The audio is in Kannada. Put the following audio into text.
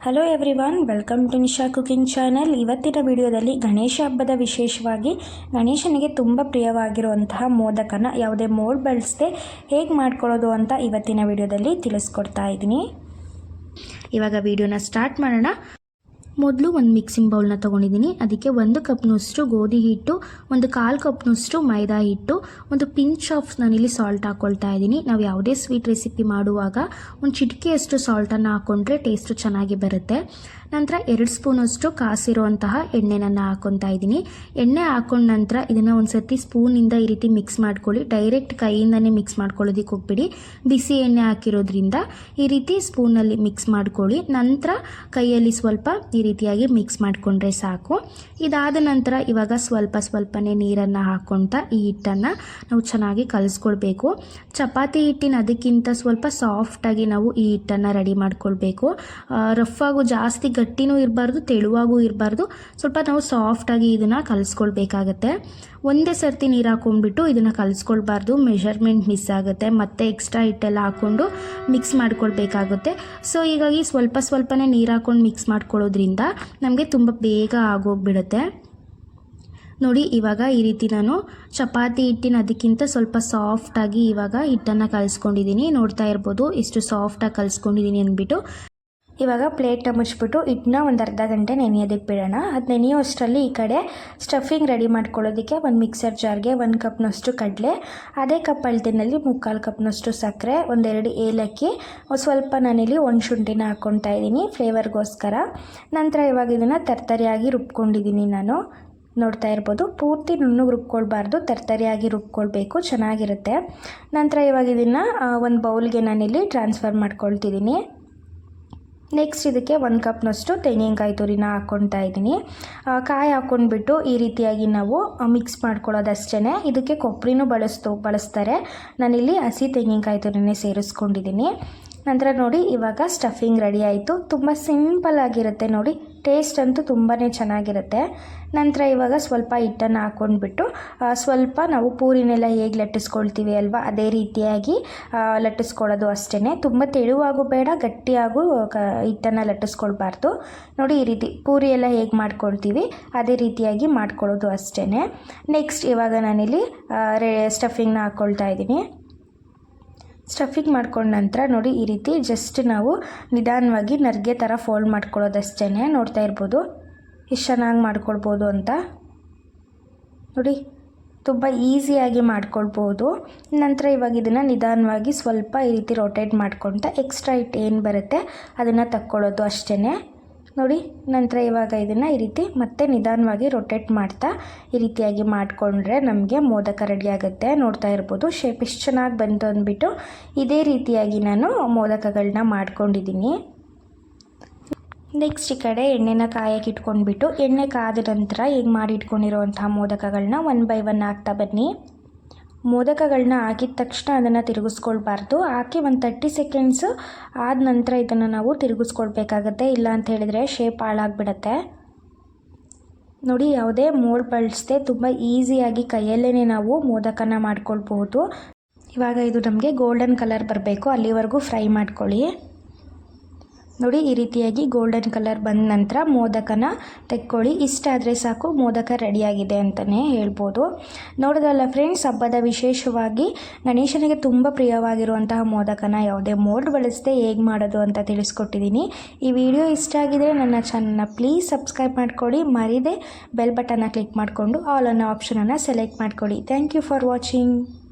Hello everyone welcome to Nisha cooking channel ಇವತ್ತಿನ ವಿಡಿಯೋದಲ್ಲಿ ಗಣೇಶ ಹಬ್ಬದ ವಿಶೇಷವಾಗಿ ಗಣೇಶನಿಗೆ ತುಂಬ ಪ್ರಿಯವಾಗಿರುವಂತಹ ಮೋದಕನ ಯಾವುದೇ ಮೋಡ್ ಬಳಸದೆ ಹೇಗೆ ಮಾಡ್ಕೊಳ್ಳೋದು ಅಂತ ಇವತ್ತಿನ ವಿಡಿಯೋದಲ್ಲಿ ತಿಳಿಸ್ಕೊಡ್ತಾ ಇದ್ದೀನಿ. ಇವಾಗ ವಿಡಿಯೋನ ಸ್ಟಾರ್ಟ್ ಮಾಡೋಣ. ಮೊದಲು ಒಂದು ಮಿಕ್ಸಿಂಗ್ ಬೌಲ್ನ ತೊಗೊಂಡಿದ್ದೀನಿ ಅದಕ್ಕೆ ಒಂದು ಕಪ್ನಷ್ಟು ಗೋಧಿ ಹಿಟ್ಟು, ಒಂದು ಕಾಲು ಕಪ್ನಷ್ಟು ಮೈದಾ ಹಿಟ್ಟು, ಒಂದು ಪಿಂಚ್ ಆಫ್ ನಾನಿಲ್ಲಿ ಸಾಲ್ಟ್ ಹಾಕ್ಕೊಳ್ತಾ ಇದ್ದೀನಿ ನಾವು ಯಾವುದೇ ಸ್ವೀಟ್ ರೆಸಿಪಿ ಮಾಡುವಾಗ ಒಂದು ಚಿಟಿಕೆಯಷ್ಟು ಸಾಲ್ಟನ್ನು ಹಾಕ್ಕೊಂಡ್ರೆ ಟೇಸ್ಟು ಚೆನ್ನಾಗಿ ಬರುತ್ತೆ. ನಂತರ ಎರಡು ಸ್ಪೂನಷ್ಟು ಕಾಸಿರುವಂತಹ ಎಣ್ಣೆನನ್ನು ಹಾಕೊತಾ ಇದ್ದೀನಿ. ಎಣ್ಣೆ ಹಾಕೊಂಡ ನಂತರ ಇದನ್ನು ಒಂದು ಸರ್ತಿ ಸ್ಪೂನಿಂದ ಈ ರೀತಿ ಮಿಕ್ಸ್ ಮಾಡ್ಕೊಳ್ಳಿ. ಡೈರೆಕ್ಟ್ ಕೈಯಿಂದನೇ ಮಿಕ್ಸ್ ಮಾಡ್ಕೊಳ್ಳೋದಕ್ಕೆ ಹೋಗ್ಬಿಡಿ. ಬಿಸಿ ಎಣ್ಣೆ ಹಾಕಿರೋದ್ರಿಂದ ಈ ರೀತಿ ಸ್ಪೂನಲ್ಲಿ ಮಿಕ್ಸ್ ಮಾಡ್ಕೊಳ್ಳಿ. ನಂತರ ಕೈಯಲ್ಲಿ ಸ್ವಲ್ಪ ಈ ರೀತಿಯಾಗಿ ಮಿಕ್ಸ್ ಮಾಡಿಕೊಂಡ್ರೆ ಸಾಕು. ಇದಾದ ನಂತರ ಇವಾಗ ಸ್ವಲ್ಪ ಸ್ವಲ್ಪನೇ ನೀರನ್ನು ಹಾಕೊತ ಈ ಹಿಟ್ಟನ್ನು ನಾವು ಚೆನ್ನಾಗಿ ಕಲಿಸ್ಕೊಳ್ಬೇಕು. ಚಪಾತಿ ಹಿಟ್ಟಿನ ಅದಕ್ಕಿಂತ ಸ್ವಲ್ಪ ಸಾಫ್ಟಾಗಿ ನಾವು ಈ ಹಿಟ್ಟನ್ನು ರೆಡಿ ಮಾಡ್ಕೊಳ್ಬೇಕು. ರಫ್ ಆಗು ಜಾಸ್ತಿ ಗಟ್ಟಿನೂ ಇರಬಾರ್ದು, ತೆಳುವಾಗೂ ಇರಬಾರ್ದು. ಸ್ವಲ್ಪ ನಾವು ಸಾಫ್ಟಾಗಿ ಇದನ್ನು ಕಲಿಸ್ಕೊಳ್ಬೇಕಾಗತ್ತೆ. ಒಂದೇ ಸರ್ತಿ ನೀರು ಹಾಕೊಂಡ್ಬಿಟ್ಟು ಇದನ್ನು ಕಲಿಸ್ಕೊಳ್ಬಾರ್ದು. ಮೆಷರ್ಮೆಂಟ್ ಮಿಸ್ ಆಗುತ್ತೆ. ಮತ್ತು ಎಕ್ಸ್ಟ್ರಾ ಹಿಟ್ಟೆಲ್ಲ ಹಾಕ್ಕೊಂಡು ಮಿಕ್ಸ್ ಮಾಡ್ಕೊಳ್ಬೇಕಾಗುತ್ತೆ. ಸೊ ಹೀಗಾಗಿ ಸ್ವಲ್ಪ ಸ್ವಲ್ಪನೇ ನೀರು ಹಾಕ್ಕೊಂಡು ಮಿಕ್ಸ್ ಮಾಡ್ಕೊಳ್ಳೋದ್ರಿಂದ ನಮಗೆ ತುಂಬ ಬೇಗ ಆಗೋಗ್ಬಿಡುತ್ತೆ. ನೋಡಿ, ಇವಾಗ ಈ ರೀತಿ ನಾನು ಚಪಾತಿ ಹಿಟ್ಟಿನ ಅದಕ್ಕಿಂತ ಸ್ವಲ್ಪ ಸಾಫ್ಟಾಗಿ ಇವಾಗ ಹಿಟ್ಟನ್ನು ಕಲಿಸ್ಕೊಂಡಿದ್ದೀನಿ. ನೋಡ್ತಾ ಇರ್ಬೋದು, ಎಷ್ಟು ಸಾಫ್ಟಾಗಿ ಕಲಿಸ್ಕೊಂಡಿದ್ದೀನಿ ಅಂದ್ಬಿಟ್ಟು. ಇವಾಗ ಪ್ಲೇಟ್ನ ಮುಚ್ಚಿಬಿಟ್ಟು ಹಿಟ್ಟನ್ನ ಒಂದು ಅರ್ಧ ಗಂಟೆ ನೆನೆಯೋದಕ್ಕೆ ಬಿಡೋಣ. ಅದು ನೆನೆಯೋ ಅಷ್ಟರಲ್ಲಿ ಈ ಕಡೆ ಸ್ಟಫಿಂಗ್ ರೆಡಿ ಮಾಡ್ಕೊಳ್ಳೋದಕ್ಕೆ ಒಂದು ಮಿಕ್ಸರ್ ಜಾರ್ಗೆ ಒಂದು ಕಪ್ನಷ್ಟು ಕಡಲೆ, ಅದೇ ಕಪ್ ಅಳತೆನಲ್ಲಿ ಮುಕ್ಕಾಲು ಕಪ್ನಷ್ಟು ಸಕ್ಕರೆ, ಒಂದೆರಡು ಏಲಕ್ಕಿ ಸ್ವಲ್ಪ ನಾನಿಲ್ಲಿ ಒಂದು ಶುಂಠಿನ ಹಾಕ್ಕೊತಾ ಇದ್ದೀನಿ ಫ್ಲೇವರ್ಗೋಸ್ಕರ. ನಂತರ ಇವಾಗ ಇದನ್ನು ತರ್ತರಿಯಾಗಿ ರುಬ್ಕೊಂಡಿದ್ದೀನಿ ನಾನು. ನೋಡ್ತಾ ಇರ್ಬೋದು, ಪೂರ್ತಿ ನುಣ್ಣಗೆ ರುಬ್ಕೊಳ್ಬಾರ್ದು, ತರ್ತರಿಯಾಗಿ ರುಬ್ಕೊಳ್ಬೇಕು, ಚೆನ್ನಾಗಿರುತ್ತೆ. ನಂತರ ಇವಾಗ ಇದನ್ನು ಒಂದು ಬೌಲ್ಗೆ ನಾನಿಲ್ಲಿ ಟ್ರಾನ್ಸ್ಫರ್ ಮಾಡ್ಕೊಳ್ತಿದ್ದೀನಿ. ನೆಕ್ಸ್ಟ್ ಇದಕ್ಕೆ ಒಂದು ಕಪ್ನಷ್ಟು ತೆಂಗಿನಕಾಯಿ ತುರಿನ ಹಾಕ್ಕೊತಾ ಇದ್ದೀನಿ. ಕಾಯಿ ಹಾಕ್ಕೊಂಡ್ಬಿಟ್ಟು ಈ ರೀತಿಯಾಗಿ ನಾವು ಮಿಕ್ಸ್ ಮಾಡ್ಕೊಳ್ಳೋದಷ್ಟೇ ಇದಕ್ಕೆ ಕೊಬ್ಬರಿನೂ ಬಳಸ್ತು, ಬಳಸ್ತಾರೆ. ನಾನಿಲ್ಲಿ ಹಸಿ ತೆಂಗಿನಕಾಯಿ ತುರಿನೇ ಸೇರಿಸ್ಕೊಂಡಿದ್ದೀನಿ. ನಂತರ ನೋಡಿ, ಇವಾಗ ಸ್ಟಫಿಂಗ್ ರೆಡಿ ಆಯಿತು. ತುಂಬ ಸಿಂಪಲ್ ಆಗಿರುತ್ತೆ ನೋಡಿ. ಟೇಸ್ಟ್ ಅಂತೂ ತುಂಬಾ ಚೆನ್ನಾಗಿರುತ್ತೆ. ನಂತರ ಇವಾಗ ಸ್ವಲ್ಪ ಹಿಟ್ಟನ್ನು ಹಾಕ್ಕೊಂಡ್ಬಿಟ್ಟು ಸ್ವಲ್ಪ ನಾವು ಪೂರಿನೆಲ್ಲ ಹೇಗೆ ಲಟ್ಟಿಸ್ಕೊಳ್ತೀವಿ ಅಲ್ವಾ, ಅದೇ ರೀತಿಯಾಗಿ ಲಟ್ಟಿಸ್ಕೊಳ್ಳೋದು ಅಷ್ಟೇ ತುಂಬ ತೆಳುವಾಗೂ ಬೇಡ, ಗಟ್ಟಿಯಾಗೂ, ಕ, ಹಿಟ್ಟನ್ನು ಲಟ್ಟಿಸ್ಕೊಳ್ಬಾರ್ದು. ನೋಡಿ, ಈ ರೀತಿ ಪೂರಿ ಎಲ್ಲ ಹೇಗೆ ಮಾಡ್ಕೊಳ್ತೀವಿ, ಅದೇ ರೀತಿಯಾಗಿ ಮಾಡ್ಕೊಳ್ಳೋದು ಅಷ್ಟೇ ನೆಕ್ಸ್ಟ್ ಇವಾಗ ನಾನಿಲ್ಲಿ ರೇ ಸ್ಟಫಿಂಗ್ನ ಹಾಕ್ಕೊಳ್ತಾ ಇದ್ದೀನಿ. ಸ್ಟಫಿಂಗ್ ಮಾಡ್ಕೊಂಡ ನಂತರ ನೋಡಿ ಈ ರೀತಿ ಜಸ್ಟ್ ನಾವು ನಿಧಾನವಾಗಿ ನರ್ಗೆ ಥರ ಫೋಲ್ಡ್ ಮಾಡ್ಕೊಳ್ಳೋದಷ್ಟೇ ನೋಡ್ತಾ ಇರ್ಬೋದು. ಎಷ್ಟು ಚೆನ್ನಾಗಿ ಮಾಡ್ಕೊಳ್ಬೋದು ಅಂತ. ನೋಡಿ, ತುಂಬ ಈಸಿಯಾಗಿ ಮಾಡ್ಕೊಳ್ಬೋದು. ನಂತರ ಇವಾಗ ಇದನ್ನು ನಿಧಾನವಾಗಿ ಸ್ವಲ್ಪ ಈ ರೀತಿ ರೊಟೇಟ್ ಮಾಡ್ಕೊತ ಎಕ್ಸ್ಟ್ರಾ ಇಟ್ ಏನು ಬರುತ್ತೆ ಅದನ್ನು ತಕ್ಕೊಳ್ಳೋದು ಅಷ್ಟೇ ನೋಡಿ, ನಂತರ ಇವಾಗ ಇದನ್ನು ಈ ರೀತಿ ಮತ್ತೆ ನಿಧಾನವಾಗಿ ರೊಟೇಟ್ ಮಾಡ್ತಾ ಈ ರೀತಿಯಾಗಿ ಮಾಡಿಕೊಂಡ್ರೆ ನಮಗೆ ಮೋದಕ ರೆಡಿ ಆಗುತ್ತೆ. ನೋಡ್ತಾ ಇರ್ಬೋದು ಶೇಪ್ ಎಷ್ಟು ಚೆನ್ನಾಗಿ ಬಂತು ಅಂದ್ಬಿಟ್ಟು ಇದೇ ರೀತಿಯಾಗಿ ನಾನು ಮೋದಕಗಳನ್ನ ಮಾಡ್ಕೊಂಡಿದ್ದೀನಿ. ನೆಕ್ಸ್ಟ್ ಈ ಕಡೆ ಎಣ್ಣೆನ ಕಾಯಕ್ಕೆ ಇಟ್ಕೊಂಡ್ಬಿಟ್ಟು, ಎಣ್ಣೆ ಕಾದ ನಂತರ ಈಗ ಮಾಡಿ ಇಟ್ಕೊಂಡಿರೋವಂತಹ ಮೋದಕಗಳನ್ನ ಒನ್ ಬೈ ಒನ್ ಹಾಕ್ತಾ ಬನ್ನಿ. ಮೋದಕಗಳನ್ನ ಹಾಕಿದ ತಕ್ಷಣ ಅದನ್ನು ತಿರುಗಿಸ್ಕೊಳ್ಬಾರ್ದು. ಹಾಕಿ ಒಂದು ತರ್ಟಿ ಸೆಕೆಂಡ್ಸು ಆದ ನಂತರ ಇದನ್ನು ನಾವು ತಿರುಗಿಸ್ಕೊಳ್ಬೇಕಾಗತ್ತೆ. ಇಲ್ಲ ಅಂತ ಹೇಳಿದರೆ ಶೇಪ್ ಹಾಳಾಗ್ಬಿಡತ್ತೆ. ನೋಡಿ, ಯಾವುದೇ ಮೋಡ್ ಬಳಸದೆ ತುಂಬ ಈಸಿಯಾಗಿ ಕೈಯಲ್ಲೇ ನಾವು ಮೋದಕನ ಮಾಡ್ಕೊಳ್ಬಹುದು. ಇವಾಗ ಇದು ನಮಗೆ ಗೋಲ್ಡನ್ ಕಲರ್ ಬರಬೇಕು. ಅಲ್ಲಿವರೆಗೂ ಫ್ರೈ ಮಾಡ್ಕೊಳ್ಳಿ. ನೋಡಿ, ಈ ರೀತಿಯಾಗಿ ಗೋಲ್ಡನ್ ಕಲರ್ ಬಂದ ನಂತರ ಮೋದಕನ ತೆಕ್ಕೊಳ್ಳಿ. ಇಷ್ಟಾದರೆ ಸಾಕು, ಮೋದಕ ರೆಡಿಯಾಗಿದೆ ಅಂತಲೇ ಹೇಳ್ಬೋದು. ನೋಡೋದಲ್ಲ ಫ್ರೆಂಡ್ಸ್ ಹಬ್ಬದ ವಿಶೇಷವಾಗಿ ಗಣೇಶನಿಗೆ ತುಂಬ ಪ್ರಿಯವಾಗಿರುವಂತಹ ಮೋದಕನ ಯಾವುದೇ ಮೋಡ್ ಬಳಸದೆ ಹೇಗೆ ಮಾಡೋದು ಅಂತ ತಿಳಿಸ್ಕೊಟ್ಟಿದ್ದೀನಿ. ಈ ವಿಡಿಯೋ ಇಷ್ಟ ಆಗಿದರೆ ನನ್ನ ಚಾನಲ್ನ ಪ್ಲೀಸ್ ಸಬ್ಸ್ಕ್ರೈಬ್ ಮಾಡ್ಕೊಳ್ಳಿ. ಮರಿದೆ ಬೆಲ್ ಬಟನ್ನ ಕ್ಲಿಕ್ ಮಾಡಿಕೊಂಡು ಆಲ್ ಅನ್ನೋ ಆಪ್ಷನನ್ನು ಸೆಲೆಕ್ಟ್ ಮಾಡ್ಕೊಳ್ಳಿ. Thank you for watching